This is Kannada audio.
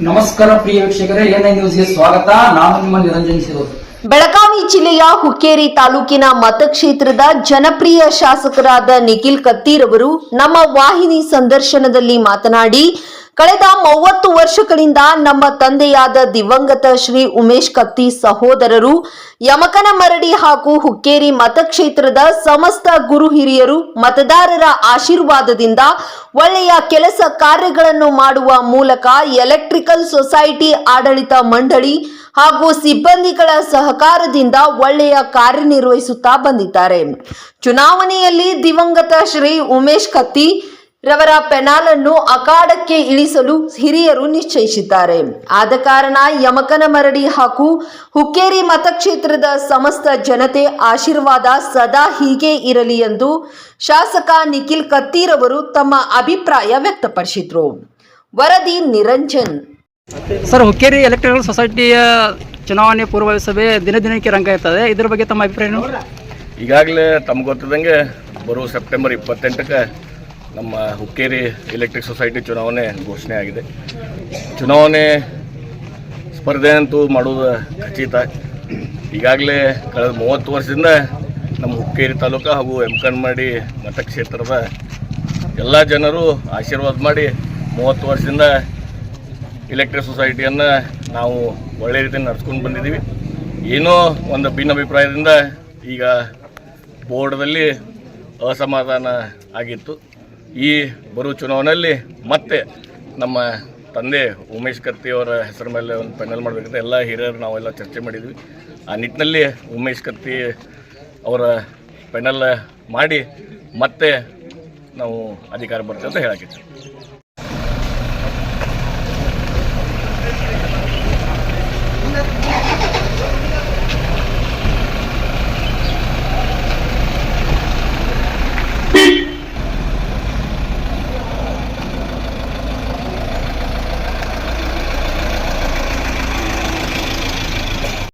ನಮಸ್ಕಾರ ಪ್ರಿಯ ವೀಕ್ಷಕರೇ ಎನ್ಐ ನ್ಯೂಸ್ಗೆ ಸ್ವಾಗತ. ನಾನು ನಿಮ್ಮ ನಿರಂಜನ್ ಸಿರೋದು. ಬೆಳಗಾವಿ ಜಿಲ್ಲೆಯ ಹುಕ್ಕೇರಿ ತಾಲೂಕಿನ ಮತಕ್ಷೇತ್ರದ ಜನಪ್ರಿಯ ಶಾಸಕರಾದ ನಿಖಿಲ್ ಕತ್ತೀರವರು ನಮ್ಮ ವಾಹಿನಿ ಸಂದರ್ಶನದಲ್ಲಿ ಮಾತನಾಡಿ ಕಳೆದ ಮೂವತ್ತು ವರ್ಷಗಳಿಂದ ನಮ್ಮ ತಂದೆಯಾದ ದಿವಂಗತ ಶ್ರೀ ಉಮೇಶ್ ಕತ್ತಿ ಸಹೋದರರು ಯಮಕನ ಮರಡಿ ಹಾಗೂ ಹುಕ್ಕೇರಿ ಮತಕ್ಷೇತ್ರದ ಸಮಸ್ತ ಗುರು ಹಿರಿಯರು ಮತದಾರರ ಆಶೀರ್ವಾದದಿಂದ ಒಳ್ಳೆಯ ಕೆಲಸ ಕಾರ್ಯಗಳನ್ನು ಮಾಡುವ ಮೂಲಕ ಎಲೆಕ್ಟ್ರಿಕಲ್ ಸೊಸೈಟಿ ಆಡಳಿತ ಮಂಡಳಿ ಹಾಗೂ ಸಿಬ್ಬಂದಿಗಳ ಸಹಕಾರದಿಂದ ಒಳ್ಳೆಯ ಕಾರ್ಯನಿರ್ವಹಿಸುತ್ತಾ ಬಂದಿದ್ದಾರೆ. ಚುನಾವಣೆಯಲ್ಲಿ ದಿವಂಗತ ಶ್ರೀ ಉಮೇಶ್ ಕತ್ತಿ ರವರ ಪೆನಾಲನ್ನು ಅಖಾಡಕ್ಕೆ ಇಳಿಸಲು ಹಿರಿಯರು ನಿಶ್ಚಯಿಸಿದ್ದಾರೆ. ಆದ ಕಾರಣ ಯಮಕನ ಮರಡಿ ಹಾಗೂ ಹುಕ್ಕೇರಿ ಮತಕ್ಷೇತ್ರದ ಸಮಸ್ತ ಜನತೆ ಆಶೀರ್ವಾದ ಸದಾ ಹೀಗೆ ಇರಲಿ ಎಂದು ಶಾಸಕ ನಿಖಿಲ್ ಕತ್ತೀರವರು ತಮ್ಮ ಅಭಿಪ್ರಾಯ ವ್ಯಕ್ತಪಡಿಸಿದ್ರು. ವರದಿ ನಿರಂಜನ್. ಸರ್ ಹುಕ್ಕೇರಿ ಎಲೆಕ್ಟ್ರಿಕಲ್ ಸೊಸೈಟಿಯ ಚುನಾವಣೆ ಪೂರ್ವ ಸಭೆ ದಿನ ದಿನಕ್ಕೆ ರಂಗ ಇರ್ತದೆ. ಇದರ ಬಗ್ಗೆ ತಮ್ಮ ಅಭಿಪ್ರಾಯ ಏನು? ಈಗಾಗಲೇ ತಮ್ಗೆ ಗೊತ್ತದಂಗೆ ಬರುವ ಸೆಪ್ಟೆಂಬರ್ ಇಪ್ಪತ್ತೆಂಟಕ್ಕೆ ನಮ್ಮ ಹುಕ್ಕೇರಿ ಎಲೆಕ್ಟ್ರಿಕ್ ಸೊಸೈಟಿ ಚುನಾವಣೆ ಘೋಷಣೆ ಆಗಿದೆ. ಚುನಾವಣೆ ಸ್ಪರ್ಧೆ ಅಂತೂ ಮಾಡುವುದು ಖಚಿತ. ಈಗಾಗಲೇ ಕಳೆದ ಮೂವತ್ತು ವರ್ಷದಿಂದ ನಮ್ಮ ಹುಕ್ಕೇರಿ ತಾಲೂಕು ಹಾಗೂ ಎಮ್ಕನ್ಮಾಡಿ ಮತಕ್ಷೇತ್ರದ ಎಲ್ಲ ಜನರು ಆಶೀರ್ವಾದ ಮಾಡಿ ಮೂವತ್ತು ವರ್ಷದಿಂದ ಎಲೆಕ್ಟ್ರಿಕ್ ಸೊಸೈಟಿಯನ್ನು ನಾವು ಒಳ್ಳೆ ರೀತಿಯಲ್ಲಿ ನಡೆಸ್ಕೊಂಡು ಬಂದಿದ್ದೀವಿ. ಏನೋ ಒಂದು ಭಿನ್ನಾಭಿಪ್ರಾಯದಿಂದ ಈಗ ಬೋರ್ಡ್ದಲ್ಲಿ ಅಸಮಾಧಾನ ಆಗಿತ್ತು. ಈ ಬರುವ ಚುನಾವಣೆಯಲ್ಲಿ ಮತ್ತೆ ನಮ್ಮ ತಂದೆ ಉಮೇಶ್ ಕತ್ತಿ ಅವರ ಹೆಸರ ಮೇಲೆ ಒಂದು ಪೆನಲ್ ಮಾಡಬೇಕಂತ ಎಲ್ಲ ಹಿರಿಯರು ನಾವೆಲ್ಲ ಚರ್ಚೆ ಮಾಡಿದ್ವಿ. ಆ ನಿಟ್ಟಿನಲ್ಲಿ ಉಮೇಶ್ ಕತ್ತಿ ಅವರ ಪೆನಲ್ ಮಾಡಿ ಮತ್ತೆ ನಾವು ಅಧಿಕಾರ ಬರ್ತೇವೆ ಅಂತ ಹೇಳಕ್ಕೆ